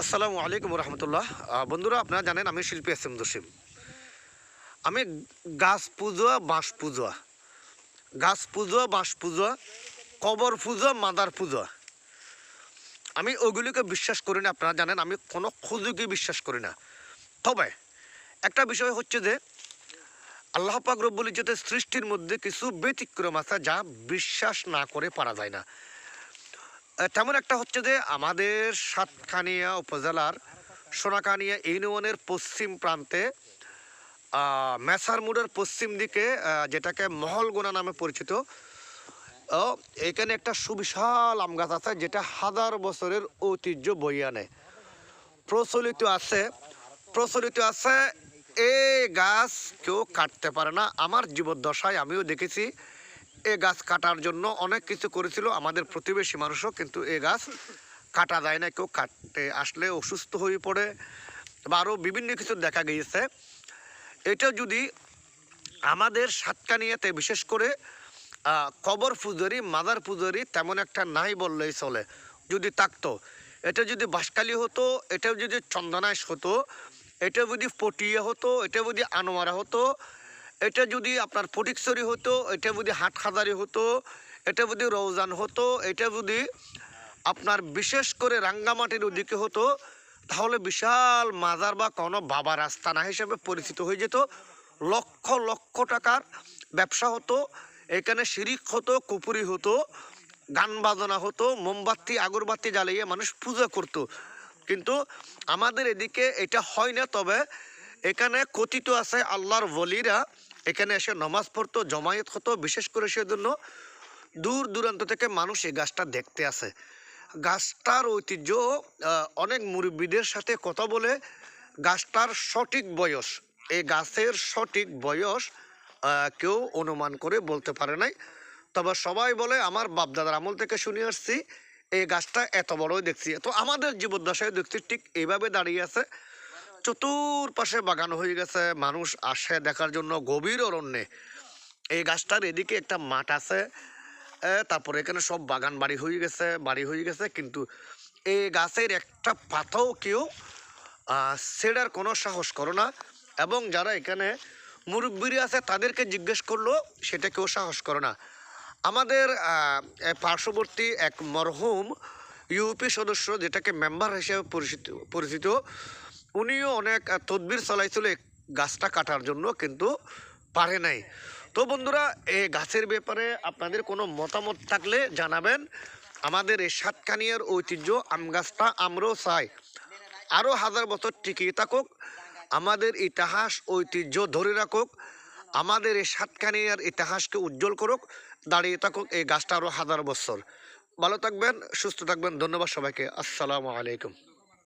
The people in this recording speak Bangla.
আসসালামু আলাইকুম রহমতুল্লাহ। বন্ধুরা, আপনারা জানেন আমি শিল্পী এস এম দসিম আমি গাছ পুজোয়া, বাঁশ পুজোয়া। গাছ পুজোয়া, বাঁশ পুজোয়া, কবর পুজো মাদার পুজো আমি ওগুলিকে বিশ্বাস করি না, আপনারা জানেন, আমি কোনো খুজুকে বিশ্বাস করি না। তবে একটা বিষয় হচ্ছে যে, আল্লাহ পাক রব্বুল ইজ্জতের সৃষ্টির মধ্যে কিছু ব্যতিক্রম আছে যা বিশ্বাস না করে পারা যায় না। তেমন একটা হচ্ছে যে আমাদের সাতখানিয়া উপজেলার সোনাকানিয়া ইউনিয়নের পশ্চিম প্রান্তে মেসারমুড়ের পশ্চিম দিকে যেটাকে মহলগোনা নামে পরিচিত। এখানে একটা সুবিশাল আম গাছ আছে, যেটা হাজার বছরের ঐতিহ্য বইয়ে আনে। প্রচলিত আছে প্রচলিত আছে এই গাছ কেউ কাটতে পারে না। আমার জীবদ্দশায় আমিও দেখেছি এ গাছ কাটার জন্য অনেক কিছু করেছিল, আমাদের প্রতিবেশী মানুষও কিন্তু এ গাছ কাটা যায় না, কেউ কাটতে আসলে অসুস্থ হয়ে পড়ে বা আরও বিভিন্ন কিছু দেখা গিয়েছে। এটা যদি আমাদের সাতকানিয়াতে বিশেষ করে কবর পুজোরি, মাদার পুজোরি তেমন একটা নাই বললেই চলে, যদি থাকতো। এটা যদি বাঁশকালি হতো এটা যদি চন্দনাইশ হতো, এটা যদি পটিয়া হতো, এটা যদি আনোয়ারা হতো এটা যদি আপনার ফটিকছড়ি হতো, এটা যদি হাটখাদারি হতো, এটা যদি রৌজান হতো, এটা যদি আপনার বিশেষ করে রাঙ্গামাটির ওদিকে হতো, তাহলে বিশাল মাজার বা কোনো বাবার আস্তানা হিসেবে পরিচিত হয়ে যেত। লক্ষ লক্ষ টাকার ব্যবসা হতো, এখানে শিরিক হতো, কুপুরি হতো, গান বাজনা হতো, মোমবাতি, আগরবাতি জ্বালিয়ে মানুষ পূজা করত। কিন্তু আমাদের এদিকে এটা হয় না, তবে এখানে কথিত আছে আল্লাহর বলিরা এখানে এসে নমাজ পড়তো, জমায়েত হতো, বিশেষ করে সেজন্য দূর দূরান্ত থেকে মানুষ এই গাছটা দেখতে আসে। গাছটার ঐতিহ্য অনেক মুরব্বীদের সাথে কথা বলে গাছটার সঠিক বয়স। এই গাছের সঠিক বয়স কেউ অনুমান করে বলতে পারে নাই। তবে সবাই বলে, আমার বাপদাদার আমল থেকে শুনে আসছি, এই গাছটা এত বড়ই দেখছি। তো আমাদের জীবদ্দশায় দেখছি ঠিক এইভাবে দাঁড়িয়ে আছে। চতুর্পাশে বাগান হয়ে গেছে। মানুষ আসে দেখার জন্য গভীর অরণ্যে। এই গাছটার এদিকে একটা মাঠ আছে। তারপরে এখানে সব বাগান বাড়ি হয়ে গেছে, বাড়ি হয়ে গেছে। কিন্তু এই গাছের একটা পাতাও কেউ ছেড়ার কোনো সাহস করো না। এবং যারা এখানে মুরব্বীরা আছে, তাদেরকে জিজ্ঞেস করল সেটা কেউ সাহস করে না। আমাদের পার্শ্ববর্তী এক মরহুম ইউপি সদস্য, যেটাকে মেম্বার হিসেবে পরিচিত পরিচিত উনিও অনেক তদবির চালাইছিল গাছটা কাটার জন্য, কিন্তু পারে নাই। তো বন্ধুরা এই গাছের ব্যাপারে আপনাদের কোনো মতামত থাকলে জানাবেন। আমাদের এই সাতকানিয়ার ঐতিহ্য, আম গাছটা আমরাও চাই। আরও হাজার বছর টিকিয়ে থাকুক, আমাদের ইতিহাস, ঐতিহ্য ধরে রাখুক, আমাদের এই সাতকানিয়ার ইতিহাসকে উজ্জ্বল করুক, দাঁড়িয়ে থাকুক এই গাছটা আরও হাজার বছর। ভালো থাকবেন, সুস্থ থাকবেন, ধন্যবাদ সবাইকে। আসসালামু আলাইকুম।